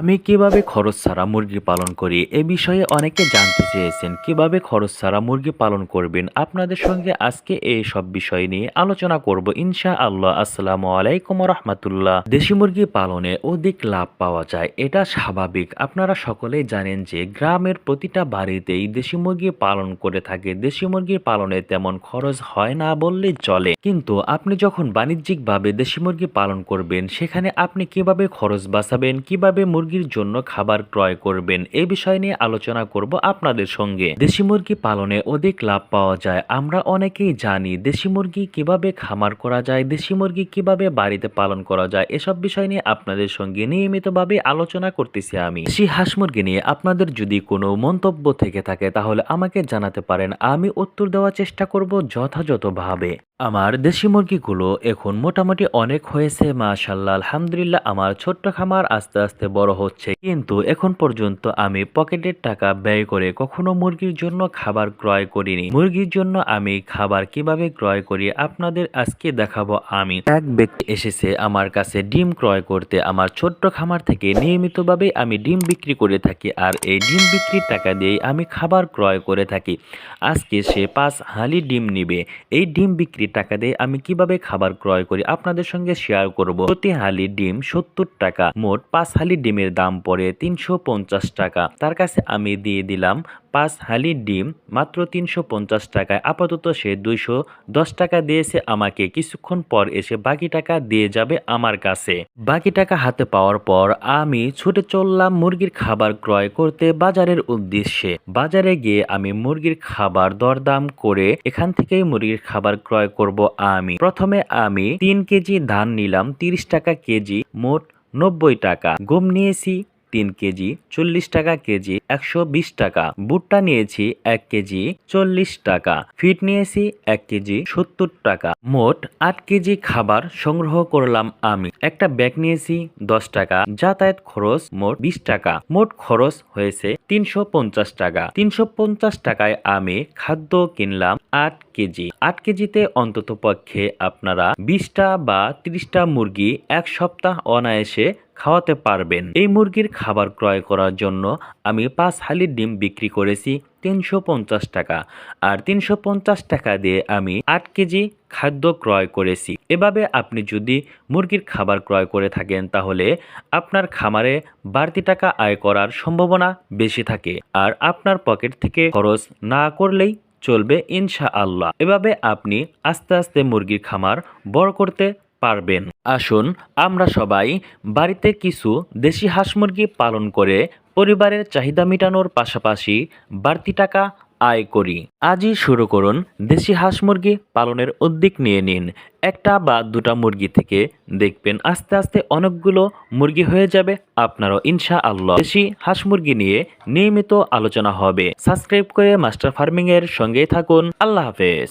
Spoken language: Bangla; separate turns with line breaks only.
আমি কীভাবে খরচ ছাড়া মুরগি পালন করি এ বিষয়ে অনেকে জানতে চেয়েছেন। কীভাবে খরচ ছাড়া মুরগি পালন করবেন? আপনাদের সঙ্গে আজকে এই সব বিষয় নিয়ে আলোচনা করব ইনশা আল্লাহ আসসালামু আলাইকুম রহমতুল্লাহ। দেশি মুরগি পালনে অধিক লাভ পাওয়া যায়, এটা স্বাভাবিক। আপনারা সকলেই জানেন যে গ্রামের প্রতিটা বাড়িতেই দেশি মুরগি পালন করে থাকে। দেশি মুরগির পালনে তেমন খরচ হয় না বললেই চলে। কিন্তু আপনি যখন বাণিজ্যিকভাবে দেশি মুরগি পালন করবেন, সেখানে আপনি কীভাবে খরচ বাঁচাবেন? কীভাবে মুরগির জন্য খাবার ক্রয় করবেন। এই বিষয় নিয়ে আলোচনা করব আপনাদের সঙ্গে। দেশি মুরগি পালনে অধিক লাভ পাওয়া যায়। আমরা অনেকেই জানি দেশি মুরগি কীভাবে খামার করা যায়, দেশি মুরগি কীভাবে বাড়িতে পালন করা যায়, এসব বিষয় নিয়ে আপনাদের সঙ্গে নিয়মিতভাবে আলোচনা করতেছি আমি। দেশি হাঁস মুরগি নিয়ে আপনাদের যদি কোনো মন্তব্য থেকে থাকে, তাহলে আমাকে জানাতে পারেন। আমি উত্তর দেওয়ার চেষ্টা করব যথাযথভাবে। আমার দেশি মুরগিগুলো এখন মোটামুটি অনেক হয়েছে, মাশাল্লাহ, আলহামদুলিল্লাহ। আমার ছোট্ট খামার আস্তে আস্তে বড় হচ্ছে। কিন্তু এখন পর্যন্ত আমি পকেটের টাকা ব্যয় করে কখনো মুরগির জন্য খাবার ক্রয় করিনি। মুরগির জন্য আমি খাবার কীভাবে ক্রয় করি আপনাদের আজকে দেখাবো আমি। এক ব্যক্তি এসেছে আমার কাছে ডিম ক্রয় করতে। আমার ছোট্ট খামার থেকে নিয়মিতভাবে আমি ডিম বিক্রি করে থাকি আর এই ডিম বিক্রির টাকা দিয়েই আমি খাবার ক্রয় করে থাকি। আজকে সে পাঁচ হালি ডিম নিবে। এই ডিম বিক্রির টাকা দিয়ে আমি কীভাবে খাবার ক্রয় করি আপনাদের সঙ্গে শেয়ার করব। প্রতি হালি ডিম সত্তর টাকা, মোট পাঁচ হালি ডিমের দাম পড়ে তিনশো পঞ্চাশ টাকা। তার কাছে আমি দিয়ে দিলাম পাঁচ হালি ডিম, মাত্র তিনশো পঞ্চাশ টাকায়। আপাতত সে দুইশো দশ টাকা দিয়েছে আমাকে। কিছুক্ষণ পর এসে বাকি টাকা দিয়ে যাবে আমার কাছে। বাকি টাকা হাতে পাওয়ার পর আমি ছুটে চললাম মুরগির খাবার ক্রয় করতে বাজারের উদ্দেশ্যে। বাজারে গিয়ে আমি মুরগির খাবার দরদাম করে এখান থেকেই মুরগির খাবার ক্রয় করব আমি। প্রথমে আমি তিন কেজি ধান নিলাম, তিরিশ টাকা কেজি, মোট নব্বই টাকা। গম নিয়েছি তিন কেজি, চল্লিশ টাকা কেজি, একশো বিশ টাকা। ভুট্টা নিয়েছি এক কেজি, চল্লিশ টাকা। ফিট নিয়েছি এক কেজি, সত্তর টাকা। মোট আট কেজি খাবার সংগ্রহ করলাম আমি। একটা ব্যাগ নিয়েছি দশ টাকা। যাতায়াত খরচ মোট বিশ টাকা। মোট খরচ হয়েছে তিনশো পঞ্চাশ টাকা। তিনশো পঞ্চাশ টাকায় আমি খাদ্য কিনলাম আট কেজি। আট কেজিতে অন্তত পক্ষে আপনারা বিশটা বা ত্রিশটা মুরগি এক সপ্তাহ অনায়াসে খাওয়াতে পারবেন। এই মুরগির খাবার ক্রয় করার জন্য আমি পাঁচ হালির ডিম বিক্রি করেছি তিনশো পঞ্চাশ টাকা। আর তিনশো পঞ্চাশ টাকা দিয়ে আমি আট কেজি খাদ্য ক্রয় করেছি। এভাবে আপনি যদি মুরগির খাবার ক্রয় করে থাকেন, তাহলে আপনার খামারে বাড়তি টাকা আয় করার সম্ভাবনা বেশি থাকে। আর আপনার পকেট থেকে খরচ না করলেই চলবে ইনশা আল্লাহ এভাবে আপনি আস্তে আস্তে মুরগির খামার বড় করতে পারবেন। আসুন, আমরা সবাই বাড়িতে কিছু দেশি হাঁস মুরগি পালন করে পরিবারের চাহিদা মেটানোর পাশাপাশি বাড়তি টাকা আয় করি। আজই শুরু করুন দেশি হাঁস মুরগি পালনের উদ্যোগ নিয়ে নিন। একটা বা দুটা মুরগি থেকে দেখবেন আস্তে আস্তে অনেকগুলো মুরগি হয়ে যাবে আপনারও ইনশা আল্লাহ দেশি হাঁস মুরগি নিয়ে নিয়মিত আলোচনা হবে। সাবস্ক্রাইব করে মাস্টার ফার্মিং এর সঙ্গেই থাকুন। আল্লাহ হাফেজ।